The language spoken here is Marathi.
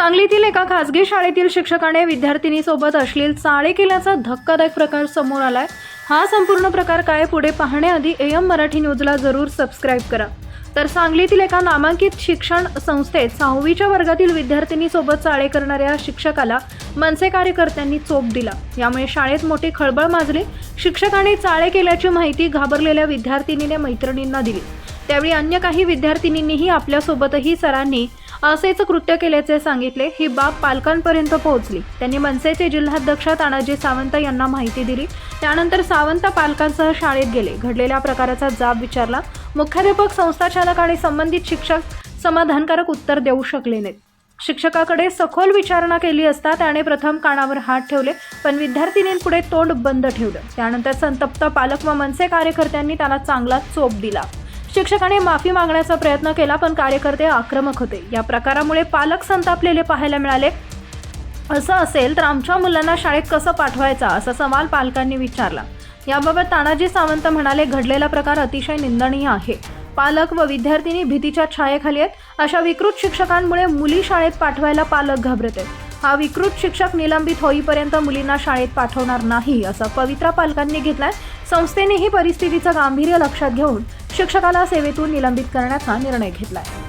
सांगलीतील एका खासगी शाळेतील शिक्षकाने विद्यार्थिनीसोबत अश्लील चाळे केल्याचा धक्कादायक प्रकार समोर आलाय. हा संपूर्ण प्रकार काय पुढे पाहण्याआधी एम मराठी न्यूजला जरूर सबस्क्राईब करा. तर सांगलीतील एका नामांकित शिक्षण संस्थेत सहावीच्या वर्गातील विद्यार्थिनीसोबत चाळे करणाऱ्या शिक्षकाला मनसे कार्यकर्त्यांनी चोप दिला. यामुळे शाळेत मोठी खळबळ माजली. शिक्षकाने चाळे केल्याची माहिती घाबरलेल्या विद्यार्थिनीने मैत्रिणींना दिली. त्यावेळी अन्य काही विद्यार्थिनींनीही आपल्यासोबतही सरांनी असेच कृत्य केल्याचे सांगितले ही बाब पालकांपर्यंत पोहोचली. त्यांनी मनसेचे जिल्हाध्यक्ष तानाजी सावंत यांना माहिती दिली. त्यानंतर सावंत पालकांसह शाळेत गेले. घडलेल्या प्रकाराचा जाब विचारला. मुख्याध्यापक संस्थाचालक आणि संबंधित शिक्षक समाधानकारक उत्तर देऊ शकले नाहीत. शिक्षकाकडे सखोल विचारणा केली असता त्याने प्रथम कानावर हात ठेवले पण विद्यार्थिनींपुढे तोंड बंद ठेवलं. त्यानंतर संतप्त पालक व मनसे कार्यकर्त्यांनी त्याला चांगला चोप दिला. शिक्षकाने माफी मागण्याचा प्रयत्न केला पण कार्यकर्ते आक्रमक होते. या प्रकारामुळे पालक संतापलेले पाहायला मिळाले. असं असेल तर आमच्या मुलांना शाळेत कसं पाठवायचा? असा सवाल पालकांनी विचारला. याबाबत तानाजी सावंत म्हणाले घडलेला प्रकार अतिशय निंदनीय आहे. पालक व विद्यार्थिनी भीतीच्या छायेखाली आहेत. अशा विकृत शिक्षकांमुळे मुली शाळेत पाठवायला पालक घाबरत. आहेत हा विकृत शिक्षक निलंबित होईपर्यंत मुलींना शाळेत पाठवणार नाही असा पवित्रा पालकांनी घेतलाय. संस्थेने ही परिस्थितीचं गांभीर्य लक्षात घेऊन शिक्षकाला सेवेतून निलंबित करण्याचा निर्णय घेतला आहे